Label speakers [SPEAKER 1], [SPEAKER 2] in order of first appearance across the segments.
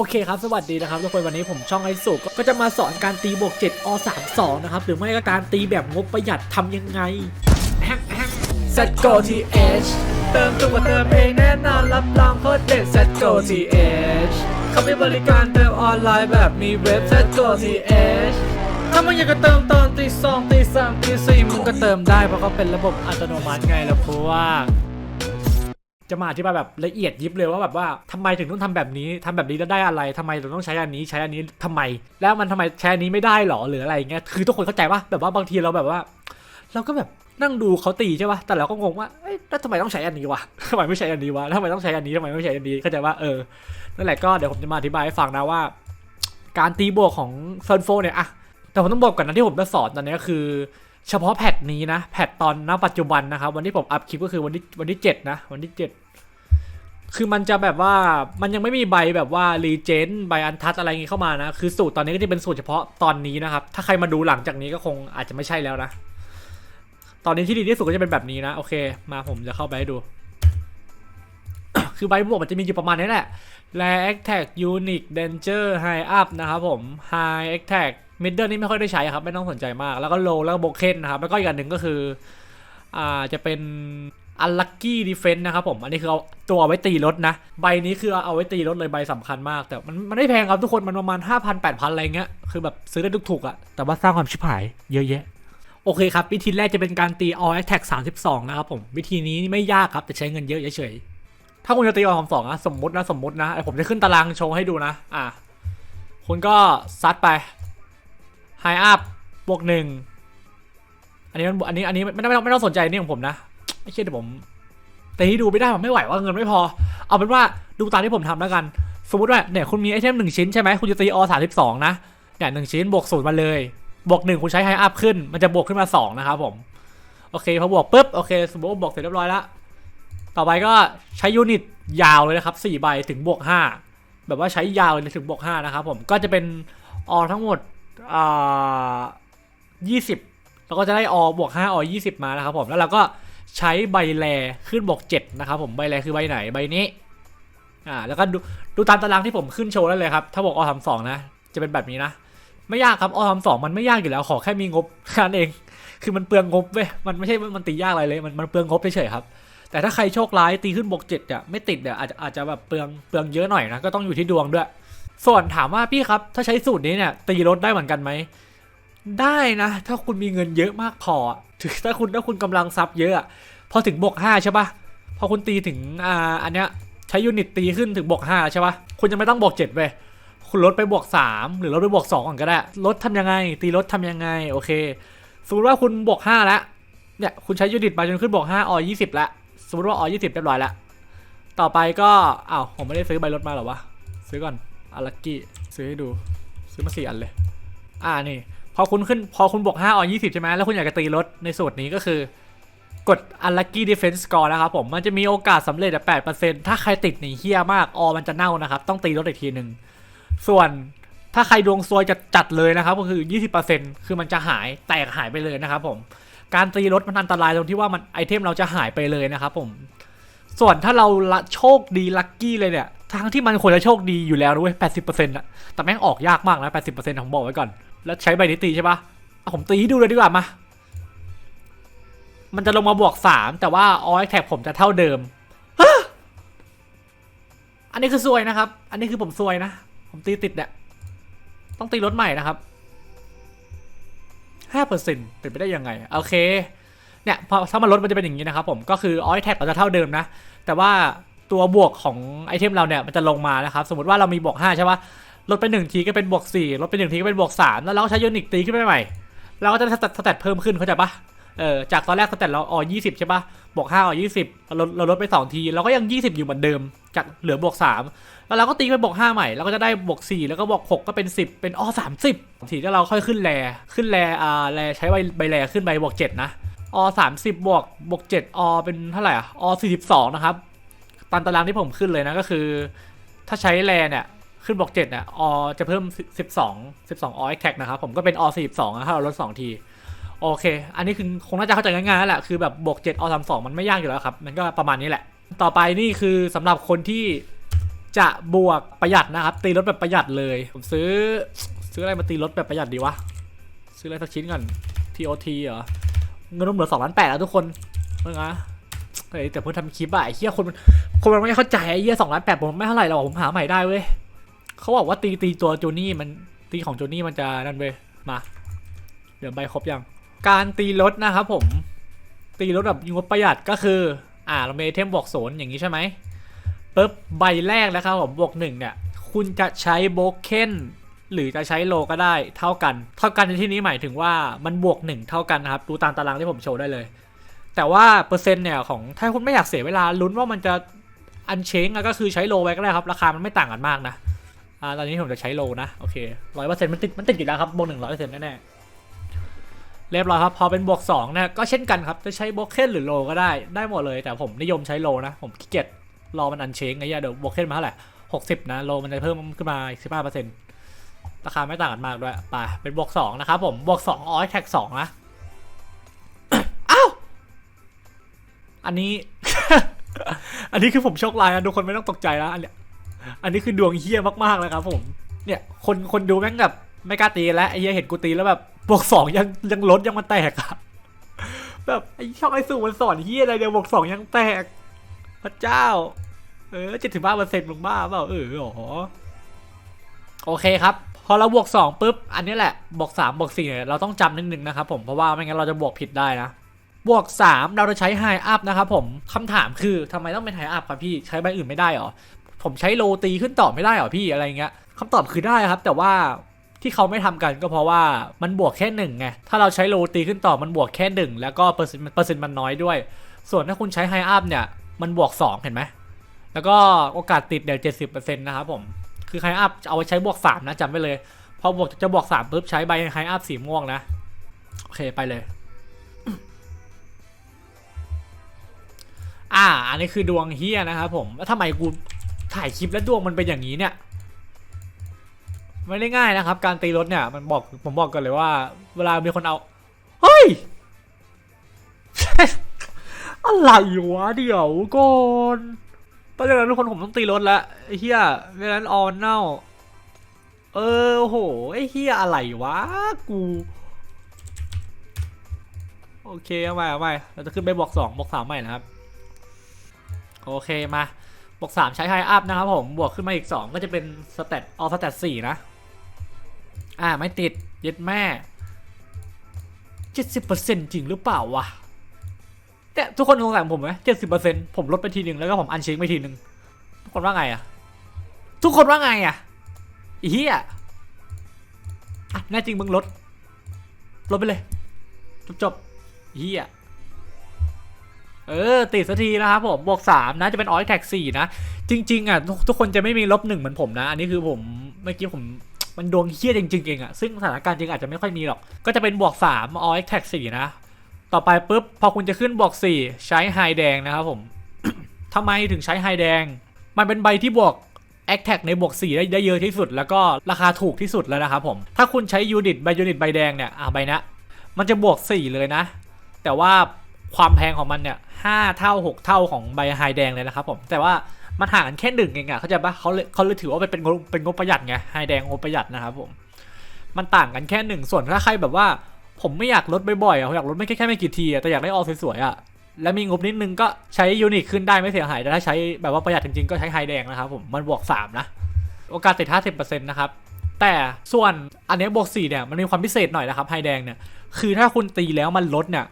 [SPEAKER 1] โอเคครับ สวัสดีนะครับทุกคนวันนี้ผมช่องไอสุก็จะมาสอนการตีบวก7อ32นะครับ หรือไม่ก็การตีแบบงบประหยัดทำยังไง Set Go TH เติมตัวเติมเองแน่นอนรับรองโคตรเด็ด Set Go TH เขามีบริการเติมออนไลน์แบบมีเว็บ Set Go TH ถ้ามึงอยากจะเติมตอนตีสองตีสามตีสี่มึงก็เติมได้เพราะเขาเป็นระบบอัตโนมัติไงล่ะเพราะว่า จะมาอธิบายแบบละเอียดยิบเลยว่าแบบว่าทำไมถึงต้องทำแบบนี้ทำแบบนี้แล้วได้อะไรทำไมเราต้องใช้อันนี้ใช้อันนี้ทำไม แล้วมันทำไมใช้อันนี้ไม่ได้หรอหรืออะไรอย่างเงี้ยคือทุกคนเข้าใจว่าแบบว่าบางทีเราแบบว่า เราก็แบบนั่งดูเขาตีใช่ป่ะแต่เราก็งงว่าเอ้ยแล้วทำไมต้องใช้อันนี้วะทำไมไม่ใช้อันนี้วะแล้วทำไมต้องใช้อันนี้ทำไมไม่ใช้อันนี้เข้าใจว่าเออนั่นแหละก็เดี๋ยวผมจะมาอธิบายให้ฟังนะว่า การตีบวกของเซิร์นโฟเนี่ยอะแต่ผมต้องบอกก่อนนะที่ผมจะสอนตอนนี้ก็คือ เฉพาะแพทนี้นะ แพทตอนณปัจจุบันนะครับ วันที่ผมอัพคลิปก็คือวันที่วันที่เจ็ดนะ วันที่เจ็ดคือมันจะแบบว่ามันยังไม่มีใบแบบว่ารีเจนใบอันทัชอะไรเงี้เข้ามานะ คือสูตรตอนนี้ก็จะเป็นสูตรเฉพาะตอนนี้นะครับ ถ้าใครมาดูหลังจากนี้ก็คงอาจจะไม่ใช่แล้วนะ ตอนนี้ที่ดีที่สุดก็จะเป็นแบบนี้นะ โอเค มาผมจะเข้าไปให้ดู คือใบบวกมันจะมีอยู่ประมาณนี้แหละ แร attack unique danger high up นะครับผม high attack middle นี่ไม่ค่อยได้ใช้ครับ ไม่ต้องสนใจมาก แล้วก็ low แล้วก็ broken นะครับ แล้วก็อีกอันหนึ่งก็คือ อ่า จะเป็น unlucky defense นะครับผม อันนี้คือเอาตัวเอาไว้ตีรถนะ ใบนี้คือเอาไว้ตีรถเลยใบสำคัญมาก แต่มันมันไม่แพงครับทุกคน มันประมาณ 5,000 8,000อะไรเงี้ย คือแบบซื้อได้ถูกๆอะแต่ว่าสร้างความชิบหายเยอะแยะ โอเคครับ วิธีแรกจะเป็นการตี all attack 32 นะครับผม วิธีนี้ไม่ยากครับ แต่ใช้เงินเยอะเฉยๆ ถ้าคุณจะตี all 32นะสมมตินะ สมมตินะไอผมจะขึ้นตารางโชว์ให้ดูนะ อะคุณก็ซัดไป high up บวกหนึ่งอันนี้มันอันนี้อันนี้ไม่ต้องไม่ต้องสนใจนี่ของผมนะไม่ใช่เดี๋ยวผม แต่ที่ดูไม่ได้ผมไม่ไหวว่าเงินไม่พอ เอาเป็นว่าดูตามที่ผมทำแล้วกัน สมมติว่าเนี่ยคุณมีไอเทมหนึ่งชิ้นใช่ไหมคุณจะตีอสามสิบสองนะเนี่ยหนึ่งชิ้นบวกศูนย์มาเลยบวกหนึ่งคุณใช้ไฮอัพขึ้น มันจะบวกขึ้นมาสองนะครับผมโอเคพอบวกปุ๊บโอเค สมมติว่าบวกเสร็จเรียบร้อยแล้วต่อไปก็ใช้ยูนิตยาวเลยนะครับสี่ใบถึงบวกห้าแบบว่าใช้ยาวเลยถึงบวกห้านะครับผมก็จะเป็นออทั้งหมด อ่ายี่สิบเราก็จะได้ออบวก5อ20มานะครับผมแล้วเราก็ใช้ใบแลขึ้นบวก7นะครับผมใบแลคือใบไหนใบนี้อ่าแล้วก็ดูดูตามตารางที่ผมขึ้นโชว์ได้เลยครับ ถ้าบอกอทำสองนะ จะเป็นแบบนี้นะ ไม่ยากครับอทำสองมันไม่ยากอยู่แล้วขอแค่มีงบแค่นั้นเอง คือมันเปลืองงบเว้ยมันไม่ใช่ว่ามันตียากอะไรเลย มันมันเปลืองงบเฉยๆครับแต่ถ้าใครโชคร้ายตีขึ้นบวกเจ็ดเนี่ยไม่ติดเนี่ยอาจจะอาจจะแบบเปลืองเปลืองเยอะหน่อยนะก็ต้องอยู่ที่ดวงด้วย ส่วนถามว่าพี่ครับ ถ้าใช้สูตรนี้เนี่ยตีรถได้เหมือนกันไหม ได้นะ ถ้าคุณมีเงินเยอะมากพอถึงถ้าคุณถ้าคุณกำลังทรัพย์เยอะ พอถึงบวกห้าใช่ปะพอคุณตีถึงอ่าอันเนี้ยใช้ยูนิตตีขึ้นถึงบวกห้าใช่ปะคุณยังไม่ต้องบวกเจ็ดเว้ยคุณลดไปบวกสามหรือลดไปบวกสองก่อนก็ได้ลดทำยังไง ตีลดทำยังไงโอเคสมมติว่าคุณบวกห้าแล้วเนี่ยคุณใช้ยูนิตมาจนขึ้นบวกห้าออยี่สิบแล้วสมมติว่าออยี่สิบเรียบร้อยแล้วต่อไปก็อ้าวผมไม่ได้ซื้อใบลดมาหรอวะซื้อก่อน อาลักกี้ซื้อให้ดู ซื้อมาสี่อันเลย อ่านี่ พอคุณขึ้นพอคุณบวก5ออน20 ใช่ไหมแล้วคุณอยากจะตีรถในสูตรนี้ก็คือกด unlucky defense score นะครับผม มันจะมีโอกาสสำเร็จอะ8%ถ้าใครติดหนีเฮี้ยมาก ออมันจะเน่านะครับ ต้องตีรถอีกทีหนึ่ง ส่วนถ้าใครดวงซวยจะจัดเลยนะครับ ก็คือ 20%คือมันจะหายแตกหายไปเลยนะครับผม การตีรถมันอันตรายตรงที่ว่ามันไอเทมเราจะหายไปเลยนะครับผม ส่วนถ้าเราละโชคดีลัคกี้เลยเนี่ย ทั้งที่มันควรจะโชคดีอยู่แล้วด้วย80%อร์เซ็นต์อะแต่แม่งออกยากมากนะ80%ผมบอกไว้ก่อน แล้วใช้ใบนี้ตีใช่ปะอะผมตีดูเลยดีกว่ามา มันจะลงมาบวกสามแต่ว่าออยแท็กผมจะเท่าเดิม อันนี้คือซวยนะครับ อันนี้คือผมซวยนะ ผมตีติดเนี่ยต้องตีรถใหม่นะครับห้าเปอร์เซ็นต์เป็นไปได้ยังไง โอเค เนี่ยพอถ้ามันลดมันจะเป็นอย่างนี้นะครับผม ก็คือออยแท็กเราจะเท่าเดิมนะ แต่ว่า ตัวบวกของไอเทมเราเนี่ยมันจะลงมานะครับ สมมติว่าเรามีบวกห้าใช่ปะลดไปหนึ่งทีก็เป็นบวกสี่ลดไปหนึ่งทีก็เป็นบวกสามแล้วเราก็ใช้ยูนิคตีขึ้นไปใหม่เราก็จะได้สแตทสแตเพิ่มขึ้นเข้าใจปะเออจากตอนแรกสแตทเราอ๋อยี่สิบใช่ปะบวกห้าอ๋อยี่สิบเราลดเราลดไปสองทีเราก็ยังยี่สิบอยู่เหมือนเดิม จากเหลือบวกสามแล้วเราก็ตีไปบวกห้าใหม่เราก็จะได้บวกสี่แล้วก็บวกหกก็เป็นสิบเป็นอ๋อสามสิบทีแล้วเราค่อยขึ้นแรขึ้นแรอ่าแรใช้ใบใบแรขึ้นไปบวกเจ็ดนะอสามสิบบวกบวกเจ็ดอเป็นเท่าไหร่อะอสี่สิบสองนะครับ ตามตารางที่ผมขึ้นเลยนะก็คือ ถ้าใช้แรเนี่ยขึ้นบวกเจ็ดเนี่ยอจะเพิ่ม 12 12ออแท็กนะครับผมก็เป็นอ42นะถ้าเราลด2ทีโอเค อันนี้คือคงน่าจะเข้าใจง่ายๆแล้วแหละคือแบบบวก7อ32มันไม่ยากอยู่แล้วครับ มันก็ประมาณนี้แหละ ต่อไปนี่คือสำหรับคนที่จะบวกประหยัดนะครับ ตีรถแบบประหยัดเลย ผมซื้อซื้ออะไรมาตีรถแบบประหยัดดีวะ ซื้ออะไรสักชิ้นก่อน TOT เหรอ เงินรวมเหลือสองล้านแปดแล้วทุกคนเมื่อไง เฮ้ยแต่เพิ่งทำคลิปอะไอ้เหี้ยคนมันคนมันไม่เข้าใจไอ้เหี้ยสองล้านแปดผมไม่เท่าไหร่หรอกผมหาใหม่ได้เว้ยเขาบอกว่าตีตีตัวโจนี่มันตีของโจนี่มันจะนั่นเว้ยมาเดี๋ยวใบครบยัง การตีรถนะครับผม ตีรถแบบงบประหยัดก็คือ อ่าเราเมเทมบวกศูนย์อย่างนี้ใช่ไหมปุ๊บใบแรกนะครับผมบวกหนึ่งเนี่ยคุณจะใช้โบเคนหรือจะใช้โลก็ได้เท่ากัน เท่ากันในที่นี้หมายถึงว่ามันบวกหนึ่งเท่ากันนะครับ ดูตามตารางที่ผมโชว์ได้เลย แต่ว่าเปอร์เซ็นต์เนี่ยของถ้าคุณไม่อยากเสียเวลาลุ้นว่ามันจะอันเชงก็คือใช้โลไว้ก็ได้ครับ ราคามันไม่ต่างกันมากนะอ่าตอนนี้ผมจะใช้โลนะโอเคร้อยเปอร์เซ็นต์มันติดมันติดอยู่แล้วครับบวกหนึ่งร้อยเปอร์เซ็นต์แน่ๆเรียบร้อยครับพอเป็นบวก2เนี่ยก็เช่นกันครับจะใช้บวกเคนหรือโลก็ได้ได้หมดเลย แต่ผมนิยมใช้โลนะ ผมขี้เกียจรอมันอันเชงไงเหี้ยเดี๋ยวบวกเคนมาเท่าไหร่หกสิบนะโลมันจะเพิ่มขึ้นมาอีกสิบห้าเปอร์เซ็นต์ราคาไม่ต่างกันมากด้วยไปเป็นบวกสองนะครับผมบวกสองออยแท็กสองนะ อันนี้ อันนี้คือผมโชคร้ายนะทุกคนไม่ต้องตกใจนะอันเนี้ยอันนี้คือดวงเฮี้ยมากๆเลยครับ ผม เนี่ยคนคนดูแม่งแบบไม่กล้าตีแล้วไอ้เหี้ยเห็นกูตีแล้วแบบบวกสองยังยังลดยังมันแตกอะแบบไอ้ช่องไอ้สูมันสอนเฮี้ยอะไรเดียวบวกสองยังแตก พระเจ้า เออเจ็ดสิบห้าเปอร์เซ็นต์มึงบ้าเปล่าเออหรอโอเคครับพอเราบวกสองปุ๊บ อันนี้แหละบวกสามบวกสี่เนี่ยเราต้องจำนิดนึงนะครับผม เพราะว่าไม่งั้นเราจะบวกผิดได้นะ บวกสามเราจะใช้ไฮอัพนะครับผมคำถามคือทำไมต้องเป็นไฮอัพครับพี่ใช้ใบอื่นไม่ได้หรอ ผมใช้โลตีขึ้นต่อไม่ได้หรอพี่อะไรเงี้ยคำตอบคือได้ครับ แต่ว่าที่เขาไม่ทำกันก็เพราะว่ามันบวกแค่หนึ่งไง ถ้าเราใช้โลตีขึ้นต่อมันบวกแค่หนึ่งแล้วก็เปอร์เซ็นต์เปอร์เซ็นต์มันน้อยด้วย ส่วนถ้าคุณใช้ไฮอัพเนี่ย มันบวกสองเห็นไหม แล้วก็โอกาสติดเดี๋ยวเจ็ดสิบเปอร์เซ็นต์นะครับผม คือไฮอัพเอาไว้ใช้บวกสามนะจำไว้เลย พอบวกจะบวกสามปุ๊บใช้ใบไฮอัพสีม่วงนะ โอเคไปเลย อ่า อันนี้คือดวงเฮียนะครับผมแล้วทำไมกูถ่ายคลิปแล้วดวงมันเป็นอย่างนี้เนี่ย ไม่ได้ง่ายนะครับ การตีรถเนี่ยมันบอกผมบอกกันเลยว่า เวลามีคนเอา เฮ้ย อะไรวะเดี๋ยวก่อนไปเลยทุกคนผมต้องตีรถแล้วเฮียไม่งั้นออนเน่า เออโหไอ้เฮียอะไรวะกูโอเคเอาใหม่เอาใหม่เราจะขึ้นไปบอกสองบอกสามใหม่นะครับ โอเคมาบวกสามใช้ไฮอัพนะครับผมบวกขึ้นมาอีกสองก็จะเป็นสเตตออสเตตสี่นะ อ่าไม่ติดยึดแม่เจ็ดสิบเปอร์เซ็นต์จริงหรือเปล่าวะเนี่ยทุกคนสงสัยผมไหมเจ็ดสิบเปอร์เซ็นต์ผมลดไปทีหนึ่งแล้วก็ผมอันเช็คไปทีหนึ่งทุกคนว่าไงอะทุกคนว่าไงอะอีเหี้ยอะแน่จริงมึงลดลดไปเลย จบจบๆอีเหี้ย เออติดสักทีนะครับผมบวกสามนะจะเป็นออยแท็กสี่นะ จริงๆอะทุกทุกคนจะไม่มีลบหนึ่งเหมือนผมนะ อันนี้คือผมเมื่อกี้ผมมันดวงเฮี้ยจริงๆเองอะซึ่งสถานการณ์จริงอาจจะไม่ค่อยมีหรอก ก็จะเป็นบวกสามออยแท็กสี่นะ ต่อไปปุ๊บพอคุณจะขึ้นบวกสี่ใช้ไฮแดงนะครับผมทำไมถึงใช้ไฮแดง มันเป็นใบที่บวกแอคแท็กในบวก4ได้ได้เยอะที่สุด แล้วก็ราคาถูกที่สุดแล้วนะครับผม ถ้าคุณใช้ยูนิตใบยูนิตใบแดงเนี่ยอะใบนะมันจะบวก 4 เลยนะ แต่ว่า ความแพงของมันเนี่ยห้าเท่า 6 เท่าของใบไฮแดงเลยนะครับผม แต่ว่ามันห่างกันแค่หนึ่งเองอะเขาใจปะเขาเลยเขาเลยถือว่าเป็นงบเป็นงบประหยัดไงไฮแดงงบประหยัดนะครับผม มันต่างกันแค่หนึ่งส่วนถ้าใครแบบว่า ผมไม่อยากลดบ่อยๆอะผมอยากลดไม่แค่แค่ไม่กี่ทีอะแต่อยากได้ออกสวยๆอะแล้วมีงบนิดนึงก็ใช้ยูนิตขึ้นได้ไม่เสียหายแต่ถ้าใช้แบบว่าประหยัดจริงๆก็ใช้ไฮแดงนะครับผมมันบวก3นะโอกาสติด50%นะครับแต่ส่วนอันนี้บวก4เนี่ยมันมีความพิเศษหน่อยนะครับไฮแดงเนี่ยคือถ้าคุณตีแล้วมันลดเนี่ย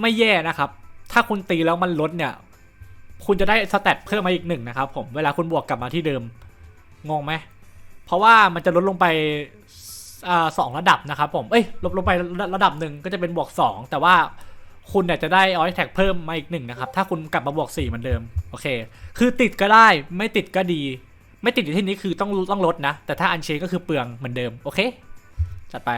[SPEAKER 1] ไม่แย่นะครับ ถ้าคุณตีแล้วมันลดเนี่ย คุณจะได้สเตตเพิ่มมาอีกหนึ่งนะครับผมเวลาคุณบวกกลับมาที่เดิมงงไหมเพราะว่ามันจะลดลงไปอสองระดับนะครับผม เอ้ยลดลงไประระดับหนึ่งก็จะเป็นบวก 2 แต่ว่าคุณเนี่ยจะได้ออยแท็กเพิ่มมาอีกหนึ่งนะครับ ถ้าคุณกลับมาบวก4เหมือนเดิม โอเค คือติดก็ได้ ไม่ติดก็ดี ไม่ติดอยู่ที่นี้คือต้องต้องลดนะ แต่ถ้าอันเชนก็คือเปลืองเหมือนเดิม โอเค จัดไป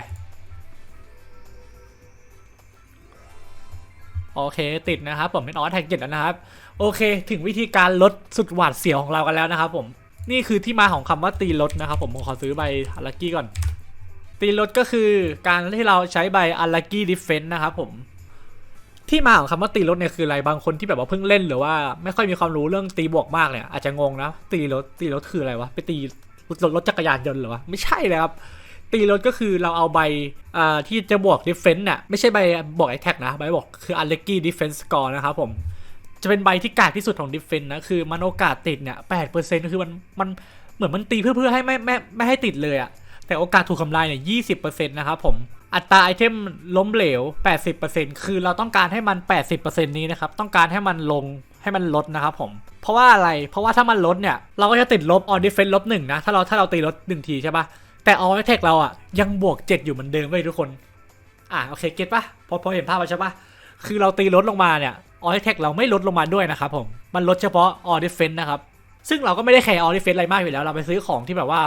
[SPEAKER 1] โอเคติดนะครับผมเป็นออสแท็กเจ็ดแล้วนะครับ โอเค ถึงวิธีการลดสุดหวาดเสียวของเรากันแล้วนะครับผมนี่คือที่มาของคำว่าตีลดนะครับผมผมขอซื้อใบอัลลักกี้ก่อน ตีลดก็คือการที่เราใช้ใบอัลลักกี้ดิเฟนต์นะครับผมที่มาของคำว่าตีรถเนี่ยคืออะไรบางคนที่แบบว่าเพิ่งเล่นหรือว่าไม่ค่อยมีความรู้เรื่องตีบวกมากเนี่ยอาจจะงงนะตีรถตีรถคืออะไรวะไปตีรถรถจักรยานยนต์หรอวะไม่ใช่เลยครับ ตีรถก็คือเราเอาใบที่จะบวก defense เนี่ยไม่ใช่ใบบวก attack นะใบบอกคือ unlucky defense score นะครับผม จะเป็นใบที่กากที่สุดของ defense นะคือมันโอกาสติดเนี่ย8%คือมันมันเหมือนมันตีเพื่อเพื่อให้ไม่ไม่ไม่ให้ติดเลยอะแต่โอกาสถูกทำลายเนี่ย20%นะครับผมอัตราไอเทมล้มเหลว 80%คือเราต้องการให้มัน 80%นี้นะครับ ต้องการให้มันลง ให้มันลดนะครับผม เพราะว่าอะไร เพราะว่าถ้ามันลดเนี่ย เราก็จะติดลบ on defense ลบหนึ่งนะ ถ้าเราถ้าเราตีลดหนึ่งทีใช่ปะ แต่ on attack เราอะยังบวก 7 อยู่เหมือนเดิมเว้ยทุกคน อะโอเคเก็ตปะพอพอเห็นภาพแล้วใช่ปะคือเราตีลดลงมาเนี่ยออ t แท็กเราไม่ลดลงมาด้วยนะครับผม มันลดเฉพาะออ d e เฟนนะครับ ซึ่งเราก็ไม่ได้แคร์ออ d e เฟนอะไรมากอยู่แล้ว เราไปซื้อของที่แบบว่า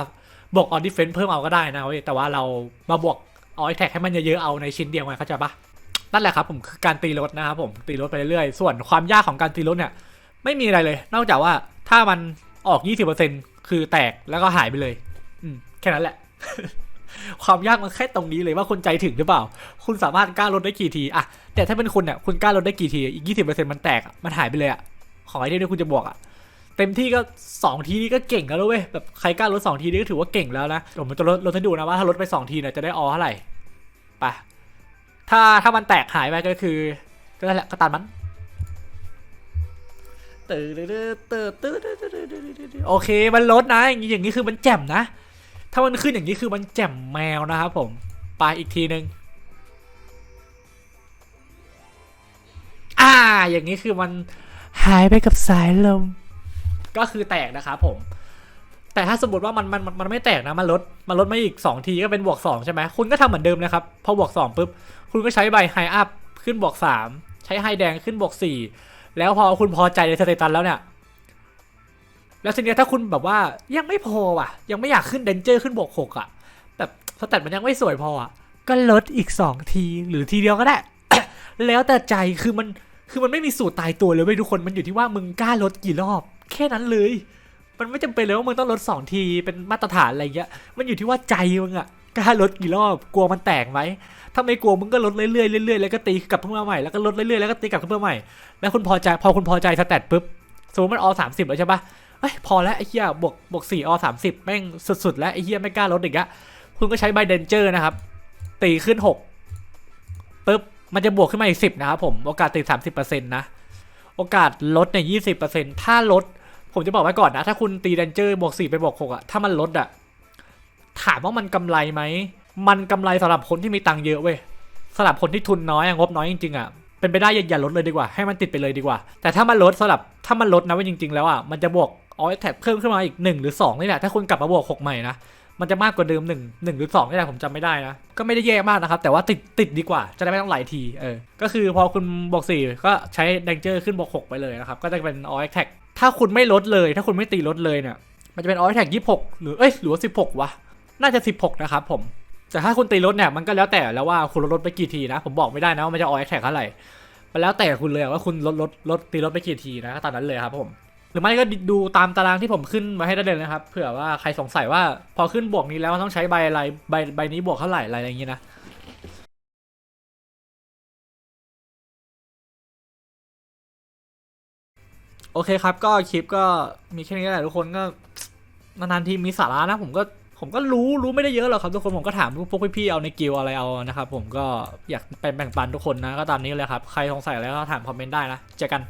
[SPEAKER 1] บวกออ d e เฟนเพิ่มเอาก็ได้นะเว้ยแต่ว่าเรามาบวกออ t แท็กให้มันเยอะๆเอาในชิ้นเดียวไงเข้าใจปะนั่นแหละครับผมคือการตีลดนะครับผมตีลดไปเรื่อยๆ ส่วนความยากของการตีลดเนี่ยไม่มีอะไรเลย นอกจากว่าถ้ามันออก 20%คือแตกแล้วก็หายไปเลย อืม แค่นั้นแหละ ความยากมันแค่ตรงนี้เลยว่าคุณใจถึงหรือเปล่า คุณสามารถกล้าลดได้กี่ทีอะแต่ถ้าเป็นคุณเนี่ยคุณกล้าลดได้กี่ทีอีก20%มันแตกอะมันหายไปเลยอะของไอเทมที่คุณจะบวกอะเต็มที่ก็2ทีนี่ก็เก่งแล้วเว้ยแบบใครกล้าลด2ทีนี่ก็ถือว่าเก่งแล้วนะผมจะลดลดให้ดูนะว่าถ้าลดไป2ทีเนี่ยจะได้ออเท่าไหร่ไปถ้าถ้ามันแตกหายไปก็คือก็นั่นแหละก็ตัดมันตื่นตื่นตื่นตื่นตื่นโอเค มันลดนะ อย่างนี้อย่างนี้คือมันแจ่มนะ ถ้ามันขึ้นอย่างนี้คือมันแจ่มแมวนะครับผมไปอีกทีหนึ่งอ่าอย่างนี้คือมันหายไปกับสายลม ก็คือแตกนะครับผม แต่ถ้าสมมติว่ามันมันมันไม่แตกนะมันลดมันลดมาอีก 2 ทีก็เป็นบวก2ใช่ไหมคุณก็ทำเหมือนเดิมนะครับพอบวก2ปุ๊บคุณก็ใช้ใบไฮอัพขึ้นบวก3ใช้ไฮแดงขึ้นบวก4แล้วพอคุณพอใจในสเตตันแล้วเนี่ย แล้วทีเนี้ยถ้าคุณแบบว่ายังไม่พอว่ะ ยังไม่อยากขึ้นเดนเจอร์ขึ้นบวกหกอะแบบสแตทมันยังไม่สวยพออะก็ลดอีก2ทีหรือทีเดียวก็ได้ แล้วแต่ใจคือมันคือมันไม่มีสูตรตายตัวเลยเว้ยทุกคนมันอยู่ที่ว่ามึงกล้าลดกี่รอบ แค่นั้นเลย มันไม่จำเป็นเลยว่ามึงต้องลด2ทีเป็นมาตรฐานอะไรเงี้ย มันอยู่ที่ว่าใจมึงอะกล้าลดกี่รอบ กลัวมันแตกไหมถ้าไม่กลัวมึงก็ลดเรื่อยๆเรื่อยๆแล้วก็ตีกลับขึ้นมาใหม่แล้วก็ลดเรื่อยๆแล้วก็ตีกลับขึ้นมาใหม่แล้วคุณพอใจพอคุณพอใจสแตทปุ๊บสมมติมันออสามสิบแล้วใช่ปะ เอ้ยพอแล้วไอ้เหี้ยบวกบวกสี่อสามสิบแม่งสุดๆแล้วไอ้เหี้ยไม่กล้าลดอีกอะคุณก็ใช้ใบเดนเจอร์นะครับ ตีขึ้นหกปุ๊บมันจะบวกขึ้นมาอีกสิบนะครับผมโอกาสติดสามสิบเปอร์เซ็นต์นะโอกาสลดในยี่สิบเปอร์เซ็นต์ถ้าลด ผมจะบอกไว้ก่อนนะ ถ้าคุณตีเดนเจอร์บวกสี่ไปบวกหกอะถ้ามันลดอะถามว่ามันกำไรไหมมันกำไรสำหรับคนที่มีตังค์เยอะเว้ยสำหรับคนที่ทุนน้อยงบน้อยจริงๆอะเป็นไปได้อย่าลดเลยดีกว่าให้มันติดไปเลยดีกว่า แต่ถ้ามันลดสำหรับถ้ามันลดนะว่าจริง ๆ แล้วอะมันจะบวก ออแท็บเพิ่มขึ้นมาอีก 1 หรือ 2 นี่แหละ ถ้าคุณกลับมาบวก 6 ใหม่นะ มันจะมากกว่าเดิม 1 1 หรือ 2 นี่แหละผมจำไม่ได้นะ ก็ไม่ได้แย่มากนะครับ แต่ว่าติดติดดีกว่า จะได้ไม่ต้องหลายที เออ ก็คือพอคุณบวก 4 ก็ใช้แดงเจอร์ขึ้นบวก 6 ไปเลยนะครับ ก็จะเป็นออแท็กถ้าคุณไม่ลดเลย ถ้าคุณไม่ตีลดเลยเนี่ย มันจะเป็นออแท็ก26 หรือ เอ้ย หรือว่า16 วะ น่าจะ 16 นะครับผม แต่ถ้าคุณตีลดเนี่ย มันก็แล้วแต่แล้วว่าคุณลดลดไปกี่ทีนะ ผมบอกไม่ได้นะว่ามันจะออแท็กเท่าไหร่มันแล้วแต่คุณเลยว่าคุณลดลดลดตีลดไปกี่ทีนะตามนั้นเลยครับผม หรือไม่ก็ดูตามตารางที่ผมขึ้นมาให้ได้เลยนะครับเผื่อว่าใครสงสัยว่าพอขึ้นบวกนี้แล้วต้องใช้ใบอะไรใบใบนี้บวกเท่าไหร่อะไรอย่างงี้นะโอเคครับก็คลิปก็มีแค่นี้แหละทุกคนก็นานๆทีมีสาระนะผมก็ผมก็รู้รู้ไม่ได้เยอะหรอกครับทุกคนผมก็ถามพวกพี่ๆเอาในกิลอะไรเอานะครับผมก็อยากไปแบ่งปันทุกคนนะก็ตามนี้เลยครับใครสงสัยอะไรก็ถามคอมเมนต์ได้นะเจอกัน